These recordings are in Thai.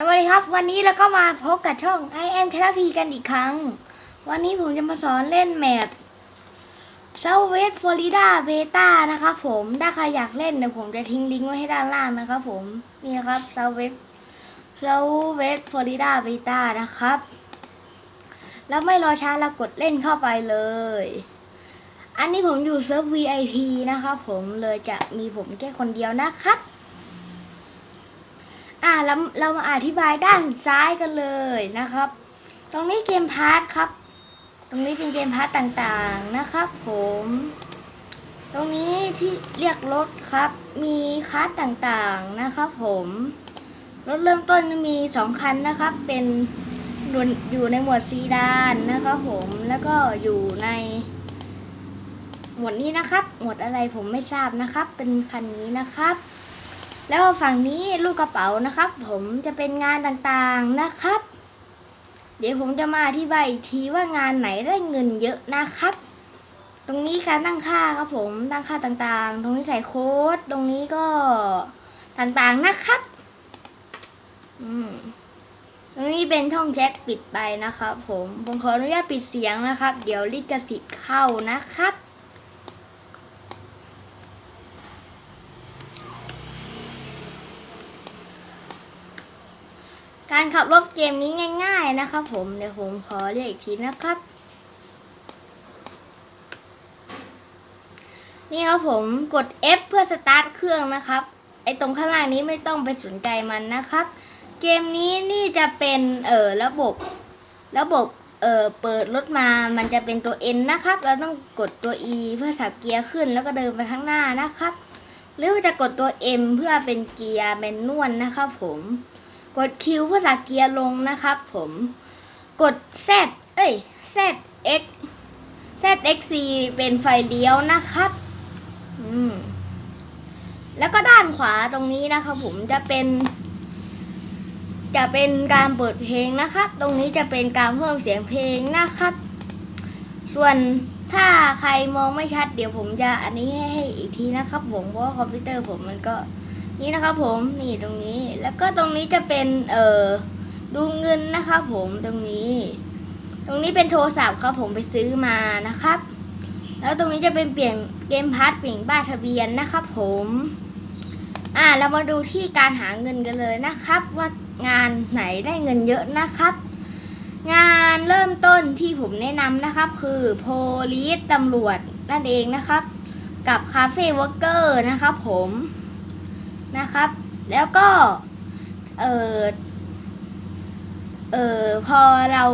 สวัสดีครับ วันนี้เราก็มาพบกับช่อง I am t h e r a p y กันอีกครั้ง วันนี้ผมจะมาสอนเล่นแมป Southwest Florida Beta นะครับผมถ้าใครอยากเล่นเดี๋ยวผมจะทิ้งลิงก์ไว้ให้ด้านล่างนะครับผมนี่นะครับ Southwest Southwest Florida Beta นะครับ แล้วไม่รอช้าเรากดเล่นเข้าไปเลย อันนี้ผมอยู่เซิร์ฟ VIP นะครับผมเลยจะมีผมแค่คนเดียวนะครับ อ่าเราเรามาอธิบายด้านซ้ายกันเลยนะครับ ตรงนี้เกมพาร์ทครับ ตรงนี้เป็นเกมพาร์ทต่างๆนะครับ ผม ตรงนี้ที่เรียกรถครับ มีคาร์ทต่างๆนะครับ ผม รถเริ่มต้นมีสองคันนะครับ เป็นอยู่ในหมวดซีดานนะครับผม แล้วก็อยู่ใน หมวดนี้นะครับ หมวดอะไรผมไม่ทราบนะครับ เป็นคันนี้นะครับ แล้วฝั่งนี้ลูกกระเป๋านะครับ ผมจะเป็นงานต่างๆนะครับ เดี๋ยวผมจะมาอธิบายอีกทีว่างานไหนได้เงินเยอะนะครับ ตรงนี้การตั้งค่าครับผมตั้งค่าต่างๆ ตรงนี้ใส่โค้ดตรงนี้ก็ต่างๆนะครับอืมตรงนี้เป็นช่องแจ็คปิดไปนะครับ ผมผมขออนุญาตปิดเสียงนะครับ เดี๋ยวลิขสิทธิ์เข้านะครับ การขับรถเกมนี้ง่าย ๆนะครับ ผมเดี๋ยวผมขอเรียกอีกทีนะครับ นี่ครับผมกด F เพื่อสตาร์ทเครื่องนะครับไอตรงข้างล่างนี้ไม่ต้องไปสนใจมันนะครับ เกมนี้นี่จะเป็นเอ่อระบบ ระบบเอ่อเปิดรถมามันจะเป็นตัว N นะครับ เราต้องกดตัว E เพื่อสับเกียร์ขึ้นแล้วก็เดินไปข้างหน้านะครับ หรือว่าจะกดตัว M เพื่อเป็นเกียร์เป็นนวลนะครับผม กด Q เพื่อสับเกียร์ลงนะครับผมกด Z เอ้ย ZX ZXC เป็นไฟเลี้ยวนะครับอืมแล้วก็ด้านขวาตรงนี้นะครับผมจะเป็น จะเป็นการเปิดเพลงนะครับ ตรงนี้จะเป็นการเพิ่มเสียงเพลงนะครับ ส่วนถ้าใครมองไม่ชัด เดี๋ยวผมจะอันนี้ให้ให้อีกทีนะครับผมเพราะคอมพิวเตอร์ผมมันก็ นี่นะครับผมนี่ตรงนี้แล้วก็ตรงนี้จะเป็นเอ่อดูเงินนะครับผมตรงนี้ ตรงนี้เป็นโทรศัพท์ครับผมไปซื้อมานะครับ แล้วตรงนี้จะเป็นเปลี่ยนเกมพาร์ทเปลี่ยนบ้าทะเบียนนะครับผมอ่าเรามาดูที่การหาเงินกันเลยนะครับ ว่างานไหนได้เงินเยอะนะครับ งานเริ่มต้นที่ผมแนะนำนะครับ คือโพลีสตำรวจนั่นเองนะครับ กับคาเฟ่วอร์เกอร์นะครับผม นะครับ แล้วก็เออเออพอเรา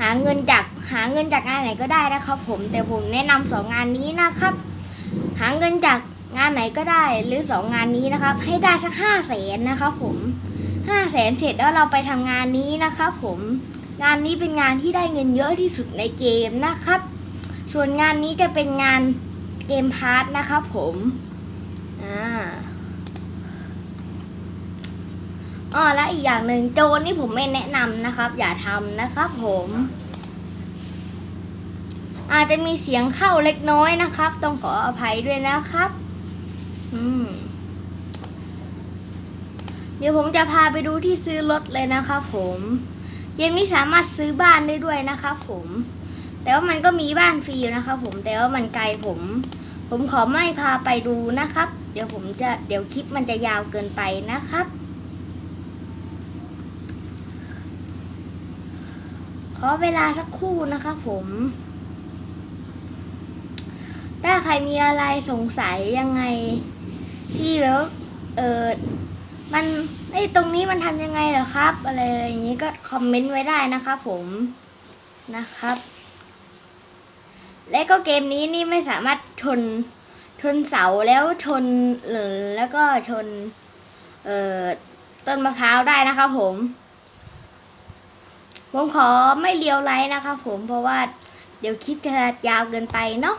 หาเงินจากหาเงินจากงานไหนก็ได้นะครับ ผมแต่ผมแนะนำสองงานนี้นะครับ หาเงินจากงานไหนก็ได้หรือสองงานนี้นะครับ ให้ได้สักห้าแสนนะครับผมห้าแสนเสร็จแล้วเราไปทำงานนี้นะครับผมงานนี้เป็นงานที่ได้เงินเยอะที่สุดในเกมนะครับ ส่วนงานนี้จะเป็นงานเกมพาร์ทนะครับผมอ่า อ๋อและอีกอย่างหนึ่งโจรนี่ผมไม่แนะนำนะครับ อย่าทำนะครับผม อาจจะมีเสียงเข้าเล็กน้อยนะครับ ต้องขออภัยด้วยนะครับ อืมเดี๋ยวผมจะพาไปดูที่ซื้อรถเลยนะครับผมเกมนี้สามารถซื้อบ้านได้ด้วยนะครับผม แต่ว่ามันก็มีบ้านฟรีนะครับผมแต่ว่ามันไกลผม ผมขอไม่พาไปดูนะครับ เดี๋ยวผมจะเดี๋ยวคลิปมันจะยาวเกินไปนะครับ ขอเวลาสักครู่นะคะผม ถ้าใครมีอะไรสงสัยยังไง ที่แล้วเออมันไอ้ตรงนี้มันทำยังไงเหรอครับ อะไรอย่างนี้ก็คอมเมนต์ไว้ได้นะครับผมนะครับ และก็เกมนี้นี่ไม่สามารถชนชนเสาแล้วชนหรือแล้วก็ชน เอ่อต้นมะพร้าวได้นะครับผม ผมขอไม่เลียวไลท์นะคะผมเพราะว่าเดี๋ยวคลิปจะยาวเกินไปเนาะ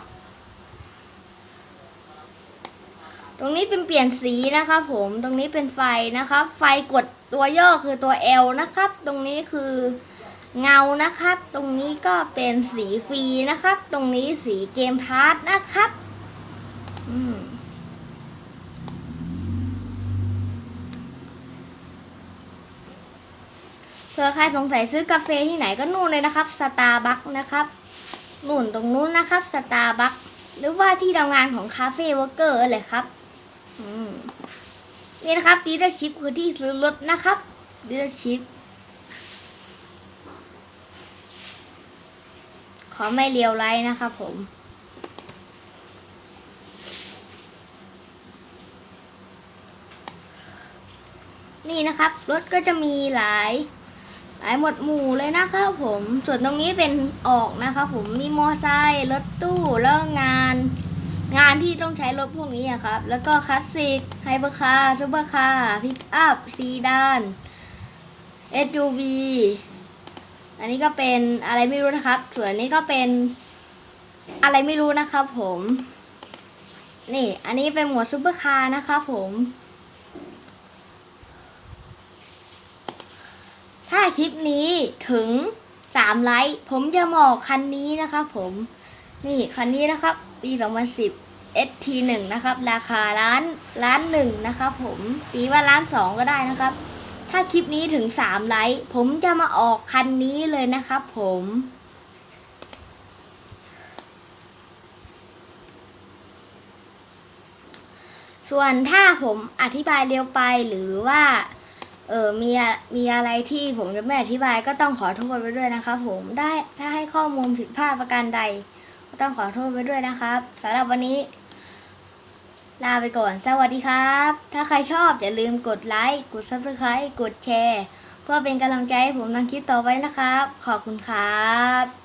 ตรงนี้เป็นเปลี่ยนสีนะคะผมตรงนี้เป็นไฟนะครับ ไฟกดตัวย่อคือตัว L นะครับ ตรงนี้คือเงานะครับ ตรงนี้ก็เป็นสีฟรีนะครับ ตรงนี้สีเกมพาร์ทนะครับ อืม เธอใครสงสัยซื้อกาแฟที่ไหนก็นู่นเลยนะครับสตาร์บัคนะครับนู่นตรงนู้นนะครับสตาร์บัคหรือว่าที่ทำงานของคาเฟ่วอร์เกอร์เลยครับอืมนี่นะครับดีลชิพคือที่ซื้อรถนะครับดีลชิพขอไม่เลียวไลนะครับผมนี่นะครับรถก็จะมีหลาย หลายหมวดหมู่เลยนะครับผมส่วนตรงนี้เป็นออกนะครับผมมีมอไซค์รถตู้แล้วงาน งานที่ต้องใช้รถพวกนี้อะครับ แล้วก็คลาสสิกไฮเปอร์คาร์ซูเปอร์คาร์พิกอัพซีดาน SUV อันนี้ก็เป็นอะไรไม่รู้นะครับ ส่วนนนี้ก็เป็นอะไรไม่รู้นะครับผม นี่ อันนี้เป็นหมวดซูเปอร์คาร์นะครับผม ถ้า คลิปนี้ถึง3ไลค์ผมจะหมาะคันนี้นะครับผมนี่คันนี้นะครับปี2010 ST1 นะครับ ราคาล้านล้านหนึ่งนะครับผมตีว่าล้านสองก็ได้นะครับ ถ้าคลิปนี้ถึง3ไลค์ผมจะมาออกคันนี้เลยนะครับผมส่วนถ้าผมอธิบายเร็วไปหรือว่า เออมีอะมีอะไรที่ผมจะไม่อธิบายก็ต้องขอโทษไว้ด้วยนะครับ ผมได้ถ้าให้ข้อมูลผิดพลาดประการใด ก็ต้องขอโทษไว้ด้วยนะครับสำหรับวันนี้ ลาไปก่อนสวัสดีครับ ถ้าใครชอบอย่าลืมกดไลค์กด subscribe กดแชร์ เพื่อเป็นกำลังใจให้ผมทำคลิปต่อไปนะครับ ขอบคุณครับ